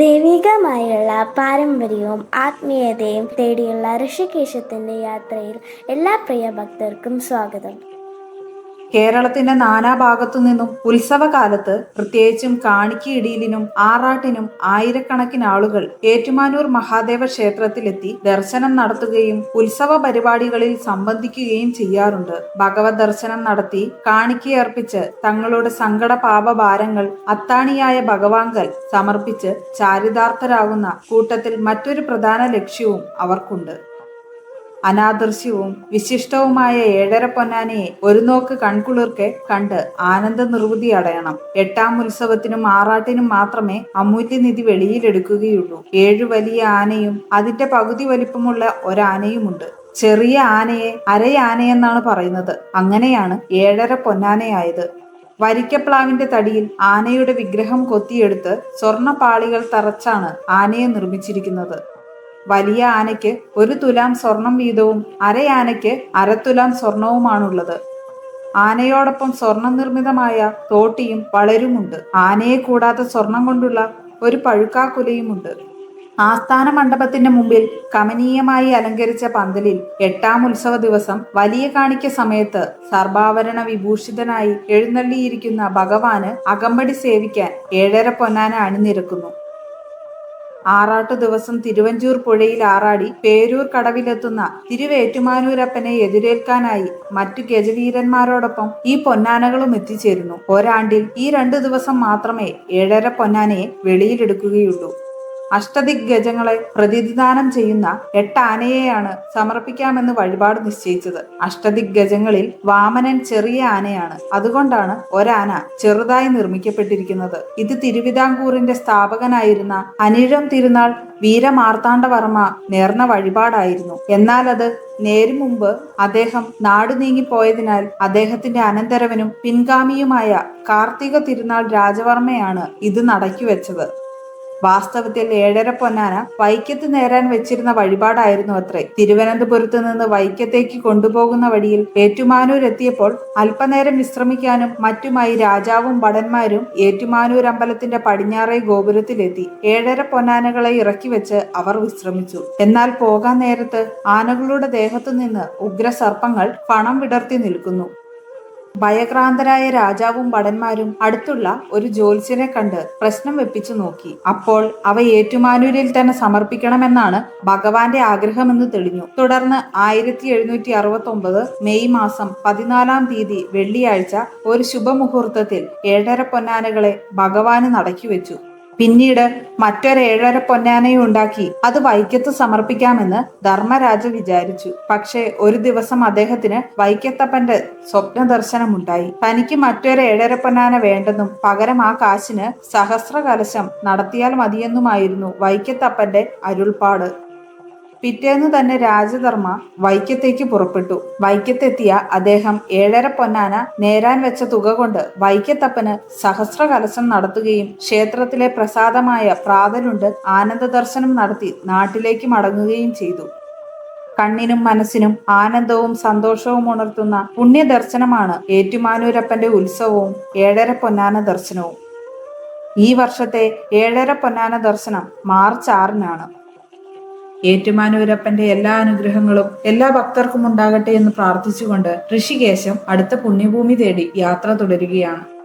ദൈവികമായുള്ള പാരമ്പര്യവും ആത്മീയതയും തേടിയുള്ള ഋഷികേശത്തിന്റെ യാത്രയിൽ എല്ലാ പ്രിയ ഭക്തർക്കും സ്വാഗതം. കേരളത്തിന്റെ നാനാഭാഗത്തു നിന്നും ഉത്സവകാലത്ത് പ്രത്യേകിച്ചും കാണിക്കയിടിയിലിനും ആറാട്ടിനും ആയിരക്കണക്കിന് ആളുകൾ ഏറ്റുമാനൂർ മഹാദേവ ക്ഷേത്രത്തിലെത്തി ദർശനം നടത്തുകയും ഉത്സവ പരിപാടികളിൽ സംബന്ധിക്കുകയും ചെയ്യാറുണ്ട്. ഭഗവത് ദർശനം നടത്തി കാണിക്കയർപ്പിച്ച് തങ്ങളുടെ സങ്കട പാപഭാരങ്ങൾ അത്താണിയായ ഭഗവാങ്കൽ സമർപ്പിച്ച് ചാരിതാർത്ഥരാകുന്ന കൂട്ടത്തിൽ മറ്റൊരു പ്രധാന ലക്ഷ്യവും അവർക്കുണ്ട്. അനാദൃശ്യവും വിശിഷ്ടവുമായ ഏഴര പൊന്നാനയെ ഒരു നോക്ക് കൺകുളിർക്കെ കണ്ട് ആനന്ദ നിർവൃതി അടയണം. എട്ടാം ഉത്സവത്തിനും ആറാട്ടിനും മാത്രമേ അമൂല്യനിധി വെളിയിലെടുക്കുകയുള്ളൂ. ഏഴു വലിയ ആനയും അതിന്റെ പകുതി വലിപ്പമുള്ള ഒരാനയുമുണ്ട്. ചെറിയ ആനയെ അരയാനയെന്നാണ് പറയുന്നത്. അങ്ങനെയാണ് ഏഴര പൊന്നാനയായത്. വരിക്കപ്ലാവിന്റെ തടിയിൽ ആനയുടെ വിഗ്രഹം കൊത്തിയെടുത്ത് സ്വർണപാളികൾ തറച്ചാണ് ആനയെ നിർമ്മിച്ചിരിക്കുന്നത്. വലിയ ആനയ്ക്ക് ഒരു തുലാം സ്വർണം വീതവും അരയാനയ്ക്ക് അരത്തുലാം സ്വർണവുമാണുള്ളത്. ആനയോടൊപ്പം സ്വർണ നിർമ്മിതമായ തോട്ടിയും വളരുമുണ്ട്. ആനയെ കൂടാതെ സ്വർണം കൊണ്ടുള്ള ഒരു പഴുക്കാക്കുലയുമുണ്ട്. ആസ്ഥാന മണ്ഡപത്തിന്റെ മുമ്പിൽ കമനീയമായി അലങ്കരിച്ച പന്തലിൽ എട്ടാം ഉത്സവ ദിവസം വലിയ കാണിക്ക സമയത്ത് സർഭാവരണ വിഭൂഷിതനായി എഴുന്നള്ളിയിരിക്കുന്ന ഭഗവാന് അകമ്പടി സേവിക്കാൻ ഏഴര പൊന്നാന അണിനിരക്കുന്നു. ആറാട്ടു ദിവസം തിരുവഞ്ചൂർ പുഴയിൽ ആറാടി പേരൂർ കടവിലെത്തുന്ന തിരുവേറ്റുമാനൂരപ്പനെ എതിരേൽക്കാനായി മറ്റു ഗജവീരന്മാരോടൊപ്പം ഈ പൊന്നാനകളും എത്തിച്ചേരുന്നു. ഒരാണ്ടിൽ ഈ രണ്ടു ദിവസം മാത്രമേ ഏഴര പൊന്നാനയെ വെളിയിലെടുക്കുകയുള്ളൂ. അഷ്ടദിഗ്ഗജങ്ങളെ പ്രതിനിധാനം ചെയ്യുന്ന എട്ട് ആനയെയാണ് സമർപ്പിക്കാമെന്ന് വഴിപാട് നിശ്ചയിച്ചത്. അഷ്ടദിഗ്ഗജങ്ങളിൽ വാമനൻ ചെറിയ ആനയാണ്. അതുകൊണ്ടാണ് ഒരാന ചെറുതായി നിർമ്മിക്കപ്പെട്ടിരിക്കുന്നത്. ഇത് തിരുവിതാംകൂറിന്റെ സ്ഥാപകനായിരുന്ന അനിഴം തിരുനാൾ വീരമാർത്താണ്ഡവർമ്മ നേർന്ന വഴിപാടായിരുന്നു. എന്നാൽ അത് നേരു മുമ്പ് അദ്ദേഹം നാടു നീങ്ങിപ്പോയതിനാൽ അദ്ദേഹത്തിന്റെ അനന്തരവനും പിൻഗാമിയുമായ കാർത്തിക തിരുനാൾ രാജവർമ്മയാണ് ഇത് നടക്കിവെച്ചത്. വാസ്തവത്തിൽ ഏഴര പൊന്നാന വൈക്കത്ത് നേരാൻ വെച്ചിരുന്ന വഴിപാടായിരുന്നു അത്രേ. തിരുവനന്തപുരത്ത് നിന്ന് വൈക്കത്തേക്ക് കൊണ്ടുപോകുന്ന വഴിയിൽ ഏറ്റുമാനൂർ എത്തിയപ്പോൾ അല്പനേരം വിശ്രമിക്കാനും മറ്റുമായി രാജാവും ഭടന്മാരും ഏറ്റുമാനൂർ അമ്പലത്തിന്റെ പടിഞ്ഞാറേ ഗോപുരത്തിലെത്തി. ഏഴര പൊന്നാനകളെ ഇറക്കി വെച്ച് അവർ വിശ്രമിച്ചു. എന്നാൽ പോകാൻ നേരത്ത് ആനകളുടെ ദേഹത്തു നിന്ന് ഉഗ്രസർപ്പങ്ങൾ പണം വിടർത്തി നിൽക്കുന്നു. ഭയക്രാന്തരായ രാജാവും ഭടന്മാരും അടുത്തുള്ള ഒരു ജ്യോത്സ്യനെ കണ്ട് പ്രശ്നം വെപ്പിച്ചു നോക്കി. അപ്പോൾ അവ ഏറ്റുമാനൂരിൽ തന്നെ സമർപ്പിക്കണമെന്നാണ് ഭഗവാന്റെ ആഗ്രഹമെന്ന് തെളിഞ്ഞു. തുടർന്ന് ആയിരത്തി എഴുന്നൂറ്റി അറുപത്തി ഒമ്പത് മെയ് മാസം പതിനാലാം തീയതി വെള്ളിയാഴ്ച ഒരു ശുഭമുഹൂർത്തത്തിൽ ഏഴര പൊന്നാനകളെ ഭഗവാന് നടക്കിവെച്ചു പിന്നീട് മറ്റൊരു ഏഴര പൊന്നാനയും ഉണ്ടാക്കി അത് വൈക്കത്ത് സമർപ്പിക്കാമെന്ന് ധർമ്മരാജ വിചാരിച്ചു. പക്ഷേ ഒരു ദിവസം അദ്ദേഹത്തിന് വൈക്കത്തപ്പന്റെ സ്വപ്ന ദർശനമുണ്ടായി തനിക്ക് മറ്റൊരു ഏഴര പൊന്നാന വേണ്ടെന്നും പകരം ആ കാശിന് സഹസ്ര കലശം നടത്തിയാൽ മതിയെന്നുമായിരുന്നു വൈക്കത്തപ്പന്റെ അരുൾപ്പാട്. പിറ്റേന്ന് തന്നെ രാജധർമ്മ വൈക്കത്തേക്ക് പുറപ്പെട്ടു. വൈക്കത്തെത്തിയ അദ്ദേഹം ഏഴര പൊന്നാന നേരാൻ വെച്ച തുക കൊണ്ട് വൈക്കത്തപ്പന് സഹസ്ര കലശം നടത്തുകയും ക്ഷേത്രത്തിലെ പ്രസാദമായ പ്രാതലുണ്ട് ആനന്ദ ദർശനം നടത്തി നാട്ടിലേക്ക് മടങ്ങുകയും ചെയ്തു. കണ്ണിനും മനസ്സിനും ആനന്ദവും സന്തോഷവും ഉണർത്തുന്ന പുണ്യദർശനമാണ് ഏറ്റുമാനൂരപ്പന്റെ ഉത്സവവും ഏഴര പൊന്നാന ദർശനവും. ഈ വർഷത്തെ ഏഴര പൊന്നാന ദർശനം മാർച്ച് ആറിനാണ്. ഏറ്റുമാനൂരപ്പന്റെ എല്ലാ അനുഗ്രഹങ്ങളും എല്ലാ ഭക്തർക്കും ഉണ്ടാകട്ടെ എന്ന് പ്രാർത്ഥിച്ചുകൊണ്ട് ഋഷികേശം അടുത്ത പുണ്യഭൂമി തേടി യാത്ര തുടരുകയാണ്.